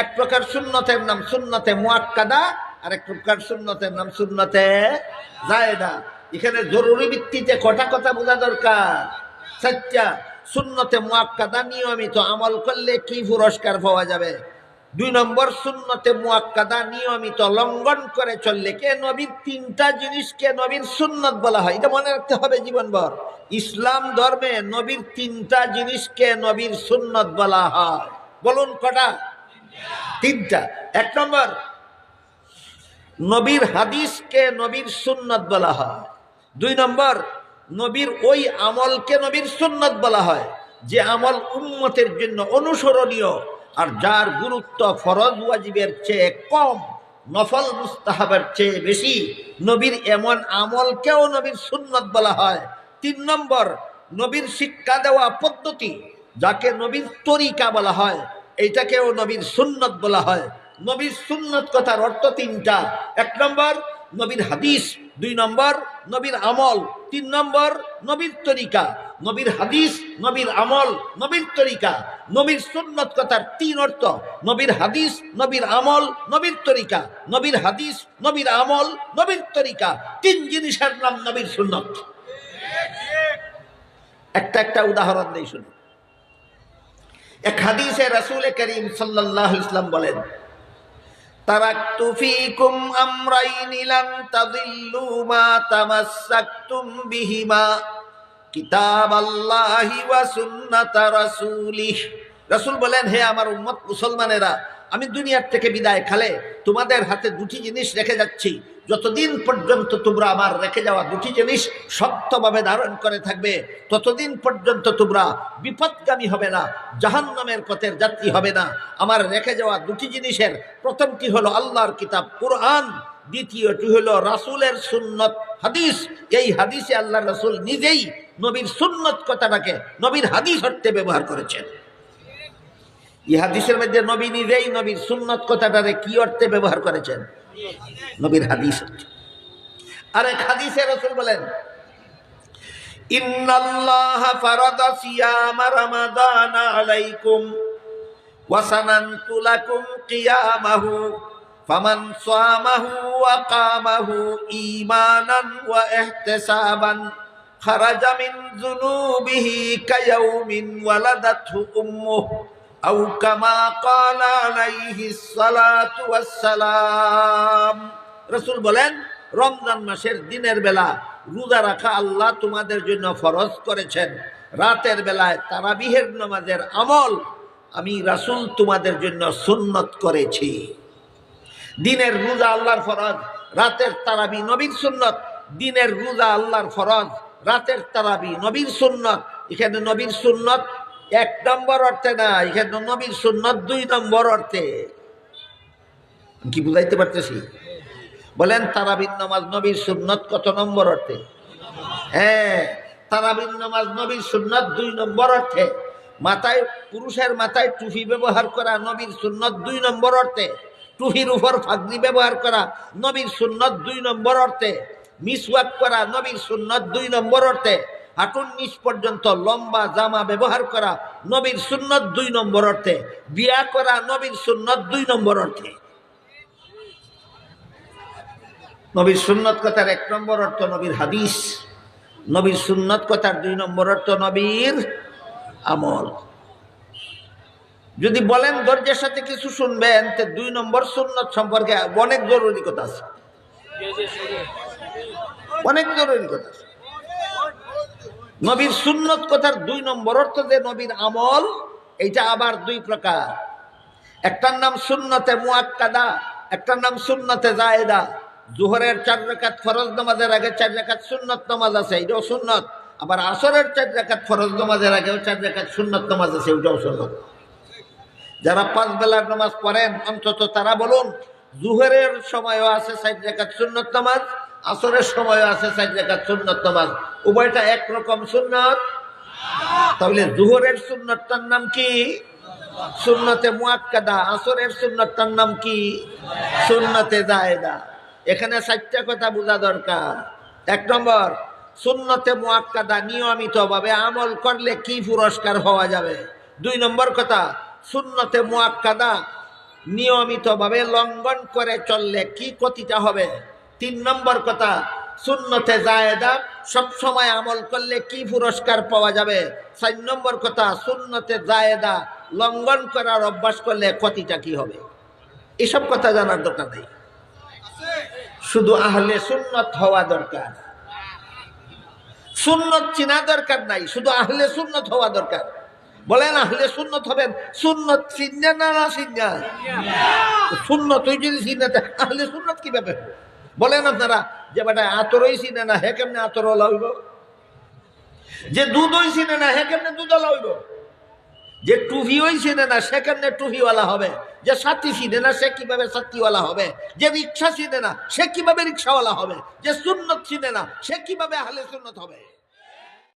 এক প্রকার শূন্যতের নাম শূন্যতে মুয়াক্কাদা আর এক প্রকার শূন্যতের নাম সুন্নতে জায়দা এখানে জরুরি ভিত্তিতে কটা কথা বোঝা দরকার? সত্যা সুন্নতে মুয়াক্কাদা নিয়মিত আমল করলে কি পুরস্কার পাওয়া যাবে? দুই নম্বর শূন্যতে মুয়াক্কাদা নিয়মিত লঙ্ঘন করে চললে কে নবীর তিনটা জিনিসকে নবীর সুন্নত বলা হয়? এটা মনে রাখতে হবে জীবনভর। ইসলাম ধর্মে নবীর তিনটা জিনিসকে নবীর সুন্নত বলা হয়। বলুন কটা? তিনটা। এক নম্বর, নবীর হাদিসকে নবীর সুন্নত বলা হয়। দুই নম্বর, নবীর ওই আমলকে নবীর সুন্নত বলা হয়, যে আমল উন্মতের জন্য অনুসরণীয় আর যার গুরুত্ব ফরজ ওয়াজিবের চেয়ে কম, নফল মুস্তাহাবের চেয়ে বেশি। নবীর এমন আমলকেও নবীর সুন্নত বলা হয়। তিন নম্বর, নবীর শিক্ষা দেওয়া পদ্ধতি, যাকে নবীর তরিকা বলা হয়। এইটাকেও নবীর সুন্নত বলা হয়। নবীর সুন্নত কথার অর্থ তিনটা। এক নম্বর, নবীর হাদিস। দুই নম্বর, নবীর আমল। তিন নম্বর, নবীর তরিকা। নবীর হাদিস, নবীর আমল, নবীর তরিকা। নবীর সুন্নত কথার তিন অর্থ। নবীর হাদিস, নবীর আমল, নবীর তরিকা। নবীর হাদিস, নবীর আমল, নবীর তরিকা। তিন জিনিসের নাম নবীর সুন্নত। একটা একটা উদাহরণ দেই শুনুন। এক হাদিসে রাসুল করিম সাল্লাল্লাহু ইসলাম বলেন, তারাক্তু ফিকুম আমরাইন লান তাদিল্লু মা তামাসসাকতুম বিহিমা কিতাবাল্লাহি ওয়া সুন্নাত রাসূলিহ। রাসূল বলেন, হে আমার উম্মত মুসলমানেরা আমি দুনিয়ার থেকে বিদায় খালে তোমাদের হাতে দুটি জিনিস রেখে যাচ্ছি। যতদিন পর্যন্ত তোমরা আমার রেখে যাওয়া দুটি জিনিস শক্তভাবে ধারণ করে থাকবে, ততদিন পর্যন্ত তোমরা বিপদগামী হবে না জাহান নামের পথের যাত্রী হবে না। আমার রেখে যাওয়া দুটি জিনিসের প্রথমটি হলো আল্লাহর কিতাব, কোরআন। দ্বিতীয়টি হলো রাসূলের সুন্নত, হাদিস। এই হাদিসে আল্লাহ রাসূল নিজেই নবীর সুন্নত কথাটাকে, নবীর হাদিস অর্থে ব্যবহার করেছেন। ই হাদিসের মধ্যে নবী নিজেই নবীর সুন্নত কথাটারে কি অর্থে ব্যবহার করেছেন? নবীর হাদিস আরে হাদিসের হাদিসে রসুল বলেন, ইন্নাল্লাহ ফরদ সিয়াম রামাদান আলাইকুম ওয়াসানান্তু লাকুম কিয়ামাহু, ফামান সামাহু ওয়া কামাহু ঈমানান ওয়া ইহতিসাবান খারাজা মিন যুনুবিহি কায়াউমিন ওয়ালাদাতহু উম্মুহু। أو كما قال عليه الصلاة والسلام রসুল বলেন রমজান মাসের দিনের বেলা রোজা রাখা আল্লাহ তোমাদের জন্য ফরজ করেছেন রাতের বেলায় তারাবিহের নামাজের আমল আমি রাসূল তোমাদের জন্য সুন্নত করেছি দিনের রোজা আল্লাহর ফরজ রাতের তারাবি নবীর সুন্নত দিনের রোজা আল্লাহর ফরজ রাতের তারাবি নবীর সুন্নত এখানে নবীর সুন্নত এক নম্বর অর্থে না, এখানে নবীর সুন্নত দুই নম্বর অর্থে। কি বুঝাইতে পারতেছি? বলেন তারাবিন নামাজ নবীর সুন্নত কত নম্বর অর্থে? হ্যাঁ তারাবিন নামাজ নবীর সুন্নত দুই নম্বর অর্থে। মাথায়, পুরুষের মাথায় টুপি ব্যবহার করা নবীর সুন্নত দুই নম্বর অর্থে। টুপির উপর ফাগরি ব্যবহার করা নবীর সুন্নত দুই নম্বর অর্থে। মিসওয়াক করা নবীর সুন্নত দুই নম্বর অর্থে। হাঁটুর নিচ পর্যন্ত লম্বা জামা ব্যবহার করা নবীর সুন্নত দুই নম্বর অর্থে বিয়া করা নবীর সুন্নত দুই নম্বর অর্থে। নবীর সুন্নত কথার এক নম্বর অর্থ নবীর হাদিস নবীর সুন্নত কথার দুই নম্বর অর্থ নবীর আমল। যদি বলেন ধৈর্যের সাথে কিছু শুনবেন তো দুই নম্বর সুন্নত সম্পর্কে অনেক জরুরি কথা আছে। অনেক জরুরি কথা আছে। নবীর সুন্নত কথার দুই নম্বর অর্থ যে নবীর আমল, এইটা আবার দুই প্রকার। একটার নাম সুন্নতে মুয়াক্কাদা একটার নাম সুন্নতে জায়েদা। জোহরের চার রেখাত ফরজ নামাজের আগে চার রেখাত সুন্নত নামাজ আছে, এটাও সুন্নত। আবার আসরের চার রেখাত ফরজ নামাজের আগেও চার রেখাত সুন্নত নামাজ আছে, ওটাও সুন্নত। যারা পাঁচ বেলার নামাজ পড়েন, অন্তত তারা বলুন, জুহরের সময়ও আছে চার রেখাত সুন্নত নামাজ আসরের সময়ও আছে চার সুন্নত নামাজ। উভয়টা একরকম সুন্নত? তাহলে জুহরের সুন্নতটার নাম কি? সুন্নতে মুয়াক্কাদা আসরের সুন্নতটার নাম কি? সুন্নতে জায়েদা এখানে চারটা কথা বোঝা দরকার। এক নম্বর, সুন্নতে মুয়াক্কাদা নিয়মিতভাবে আমল করলে কি পুরস্কার হওয়া যাবে? দুই নম্বর কথা, সুন্নতে মুয়াক্কাদা নিয়মিতভাবে লঙ্ঘন করে চললে কি ক্ষতিটা হবে? তিন নম্বর কথা সুন্নতে জায়েদা সব সময় আমল করলে কি পুরস্কার পাওয়া যাবে? চার নম্বর কথা সুন্নতে জায়েদা লঙ্ঘন করার অভ্যাস করলে ক্ষতিটা কি হবে? এসব কথা জানার দরকার নেই। শুধু আহলে সুন্নত হওয়া দরকার। সুন্নত চিনা দরকার নাই শুধু আহলে সুন্নত হওয়া দরকার। বলেন আহলে সুন্নত হবেন? সুন্নত চিন্না না না চিন্না সুন্নত তুই যদি চিন্নাতে আহলে সুন্নত কীভাবে হবে? বলেন আপনারা, যে বেটা আতরই চিনে না, হে কেমনে আতর হইব যে দুধই চিনে না, হে কেমনে দুধ হইব যে টুভি ওই চিনে না, সে কেমনে টুভিওয়ালা হবে? যে সাথী চিনে না, সে কীভাবে সাথীওয়ালা হবে? যে রিক্সা চিনে না, সে কীভাবে রিক্সাওয়ালা হবে? যে সুন্নত চিনে না, সে কীভাবে হালে সুন্নত হবে?